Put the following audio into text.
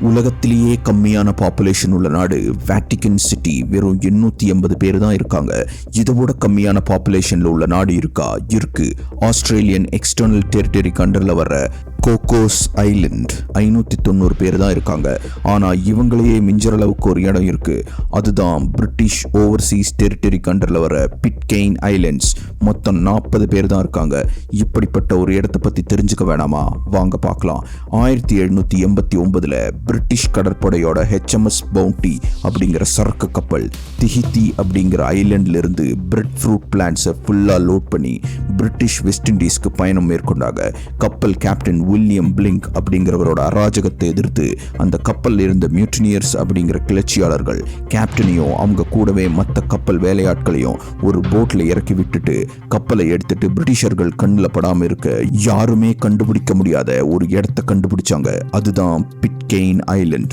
உலகத்திலேயே கம்மியான பாப்புலேஷன் உள்ள நாடு வேட்டிகன் சிட்டி வெறும் எண்ணூத்தி எண்பது பேர் தான் இருக்காங்க இதோட கம்மியான பாப்புலேஷன்ல உள்ள நாடு இருக்கா? இருக்கு. ஆஸ்திரேலியன் எக்ஸ்டர்னல் டெரிட்டரி கண்டர்ல வர கோகோஸ் ஐலண்ட். ஐநூத்தி தொண்ணூறு பேர் தான் இருக்காங்க. ஆனா இவங்களையே மிஞ்சற அளவுக்கு ஒரு இடம் இருக்கு. அதுதான் பிரிட்டிஷ் ஓவர்சீஸ் டெரிட்டரி கண்டர்ல வர பிட்கெயின் ஐலண்ட்ஸ் மொத்தம் நாற்பது பேர் தான் இருக்காங்க. இப்படிப்பட்ட ஒரு இடத்தை பத்தி தெரிஞ்சுக்க வேணாமா? வாங்க பார்க்கலாம். ஆயிரத்தி எழுநூத்தி எண்பத்தி ஒன்பதுல பிரிட்டிஷ் கடற்படையோட ஹெச்எம்எஸ் பவுண்டி அப்படிங்கிற சரக்கு கப்பல் திஹித்தி அப்படிங்கிற ஐலண்ட்ல இருந்து பிரெட் ஃப்ரூட் பிளான்ஸை ஃபுல்லாக லோட் பண்ணி பிரிட்டிஷ் வெஸ்ட் இண்டீஸ்க்கு பயணம் மேற்கொண்டாங்க கப்பல் கேப்டன் வில்லியம் பிளிங்க் அப்படிங்கிறவரோட அராஜகத்தை எதிர்த்து அந்த கப்பலில் இருந்த மியூட்டினியர்ஸ் அப்படிங்கிற கிளர்ச்சியாளர்கள் கேப்டனையும் அவங்க கூடவே மற்ற கப்பல் வேலையாட்களையும் ஒரு போட்டில் இறக்கி விட்டுட்டு கப்பலை எடுத்துட்டு பிரிட்டிஷர்கள் கண்ணில் படாமல் இருக்க யாருமே கண்டுபிடிக்க முடியாத ஒரு இடத்த கண்டுபிடிச்சாங்க. அதுதான் பிட்கெயின் ஐலண்ட்.